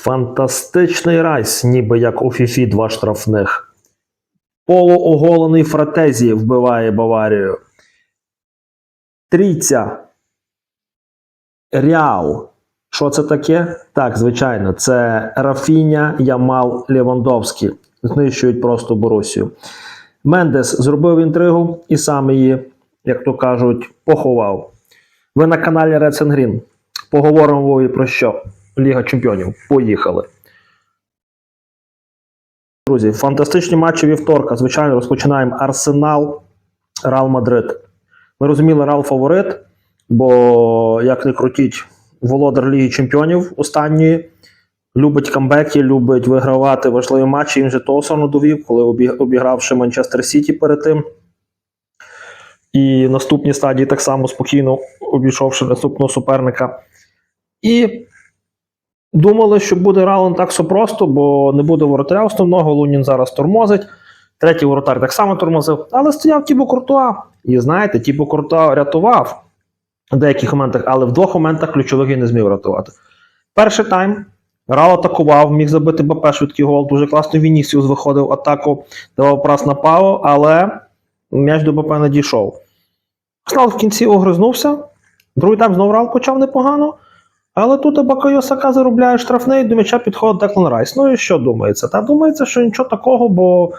Фантастичний райс, ніби як у Фіфі два штрафних. Полуоголений Фратезі вбиває Баварію. Трійця. Реал. Що це таке? Так, звичайно, це Рафіня, Ямал, Левандовський. Знищують просто Борусію. Мендес зробив інтригу і сам її, як то кажуть, поховав. Ви на каналі Red and Green. Поговоримо про що? Ліга Чемпіонів. Поїхали. Друзі, фантастичні матчі вівторка. Звичайно, розпочинаємо Арсенал, Реал Мадрид. Ми розуміли, Реал фаворит, бо, як не крутіть, володар Ліги Чемпіонів останньої. Любить камбеки, любить вигравати важливі матчі. Він того самого довів, коли обігравши Манчестер Сіті перед тим. І в наступній стадії так само спокійно обійшовши наступного суперника. І думали, що буде Рален так все просто, бо не буде воротаря основного. Лунін зараз тормозить. Третій воротар так само тормозив, але стояв Тібо Куртуа. І знаєте, Тібо Куртуа рятував в деяких моментах, але в двох моментах ключових не зміг рятувати. Перший тайм. Рал атакував, міг забити БП швидкий гол. Дуже класно Вінісіус виходив атаку, давав прас на Пао, але м'яч до БП не дійшов. Арсенал в кінці огризнувся. Другий тайм знову Рал почав непогано. Але тут Бакайо Сака заробляє штрафний, до м'яча підходить Деклан Райс. Ну і що думається? Та думається, що нічого такого, бо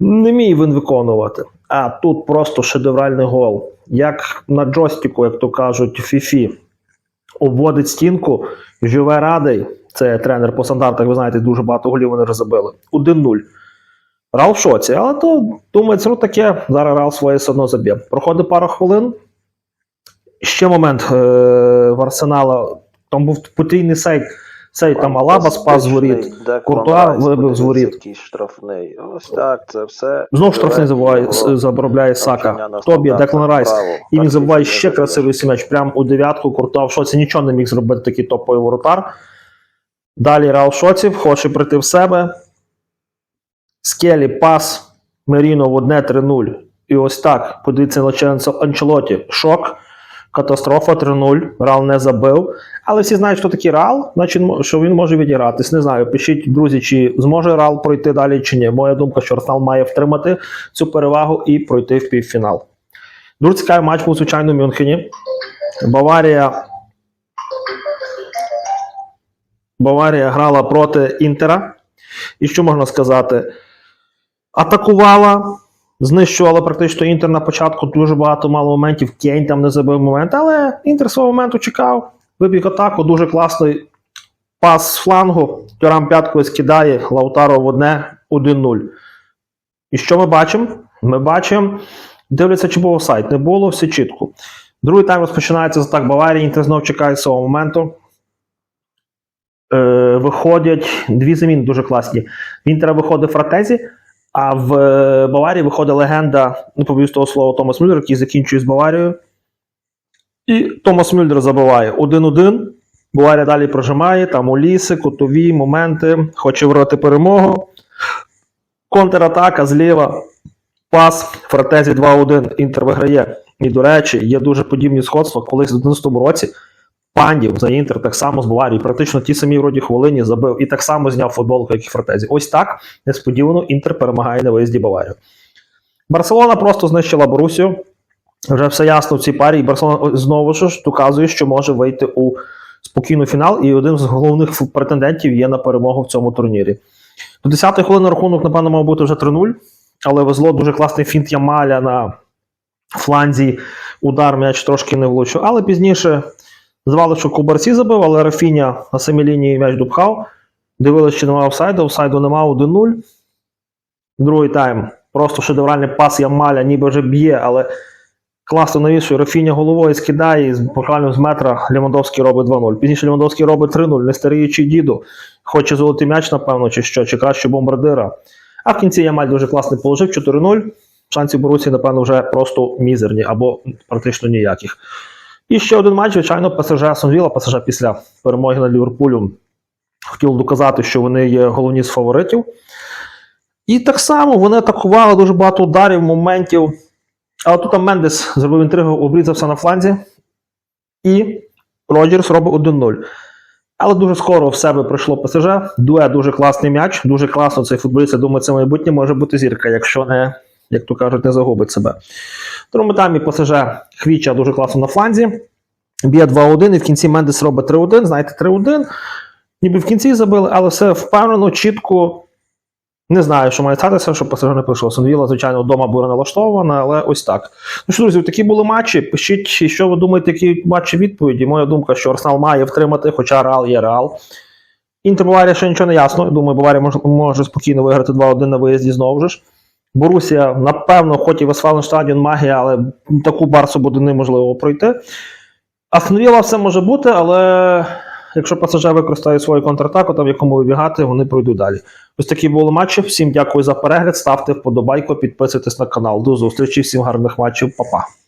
не міг він виконувати. А тут просто шедевральний гол. Як на джойстику, як то кажуть, Фіфі, обводить стінку, живе радий. Це тренер по стандартах, ви знаєте, дуже багато голів вони вже забили. 1-0. Рал в шоці, але то думається, ну таке, зараз Рал своє все одно заб'є. Проходить пару хвилин. Ще момент е- в Арсенала. Там був потрійний сейт. Сей там Алаба спас з воріт. Куртуа вибив з воріт. Якийсь штрафний. Ось так, це все. Знов штрафний забуває, заробляє Сака. стандартах, Деклан Райс. І він забуває ще красивий сім'яч. Прямо у дев'ятку Куртуа в шоці нічого не міг зробити такий топовий воротар. Далі Реал в шоці, хоче прийти в себе. Скелі, пас, Меріно в одне 3-0. І ось так. Подивіться на Ченцо Анчелоті. Шок. Катастрофа 3-0. Реал не забив. Але всі знають, хто такий Реал, значить, що він може відігратись. Не знаю. Пишіть, друзі, чи зможе Реал пройти далі, чи ні. Моя думка, що Арсенал має втримати цю перевагу і пройти в півфінал. Дуже цікавий матч був, звичайно, в Мюнхені. Баварія. Баварія грала проти Інтера. І що можна сказати? Атакувала, знищувала практично Інтер на початку. Дуже багато мало моментів. Кейн там не забив момент, але Інтер свого моменту чекав. Вибіг атаку, дуже класний пас з флангу. Тюрам п'яткою скидає, Лаутаро в одне 1-0. І що ми бачимо? Ми бачимо, дивляться, чи був офсайд. Не було, все чітко. Другий тайм розпочинається з атак Баварії, Інтер знов чекає свого моменту. Е, виходять дві заміни дуже класні. В Інтера виходить Фратезі, а в е, Баварії виходить легенда, не побоюсь того слова, Томас Мюллер, який закінчує з Баварією. І Томас Мюллер забиває 1-1. Баварія далі прожимає, там уліси, кутові, моменти, хоче вирвати перемогу. Контратака зліва. Пас Фратезі 2-1. Інтер виграє. І, до речі, є дуже подібні сходства. Колись в 11 році Пандів за Інтер так само з Баварії, практично ті самі вроді хвилині забив і так само зняв футболку, як і Фратезі. Ось так несподівано Інтер перемагає на виїзді Баварію. Барселона просто знищила Борусію. Вже все ясно в цій парі, і Барселона знову ж доказує, що може вийти у спокійний фінал, і один з головних претендентів є на перемогу в цьому турнірі. До 10-ї хвилини рахунок, напевно, мав бути вже 3-0, але везло дуже класний фінт Ямаля на фланзі. Удар м'яч трошки не влучив. Але пізніше здавалося, що Кубарці забив, але Рафіня на самій лінії м'яч допхав. Дивилися, чи немає офсайду. Офсайду немає 1-0. Другий тайм. Просто шедевральний пас Ямаля, ніби вже б'є, але класно навішує. Рафіня головою скидає, і буквально з метра Лівандовський робить 2-0. Пізніше Лівандовський робить 3-0. Не старіючий діду. Хоче золотий м'яч, напевно, чи що, чи краще бомбардира. А в кінці Ямаль дуже класно положив 4-0. Шансів Борусі, напевно, вже просто мізерні або практично ніяких. І ще один матч, звичайно, ПСЖ Сонвіла. ПСЖ після перемоги над Ліверпулем хотів доказати, що вони є головні з фаворитів. І так само вони атакували дуже багато ударів, моментів. Але тут там Мендес зробив інтригу, обрізався на фланзі. І Роджерс робить 1-0. Але дуже скоро в себе прийшло ПСЖ. Дуе дуже класний м'яч, дуже класно цей футболіст. Я думаю, це майбутнє може бути зірка, якщо не, як то кажуть, не загубить себе. В другому таймі ПСЖ Хвіча дуже класно на фланзі. Б'є 2-1, і в кінці Мендес робить 3-1. Знаєте, 3-1. Ніби в кінці забили, але все впевнено, чітко. Не знаю, що має статися, щоб ПСЖ не прийшов. Сонвіла, звичайно, вдома буде налаштована, але ось так. Ну що, друзі, такі були матчі. Пишіть, що ви думаєте, які матчі відповіді. Моя думка, що Арсенал має втримати, хоча Реал є Реал. Інтер Баварія ще нічого не ясно. Думаю, Баварія може, може спокійно виграти 2-1 на виїзді знову ж. Борусія, напевно, хоч і Весфаленштадіон магія, але таку барсу буде неможливо пройти. Астонвіла все може бути, але якщо ПСЖ використає свою контратаку, там в якому вибігати, вони пройдуть далі. Ось такі були матчі. Всім дякую за перегляд. Ставте вподобайку, підписуйтесь на канал. До зустрічі, всім гарних матчів, Па-па.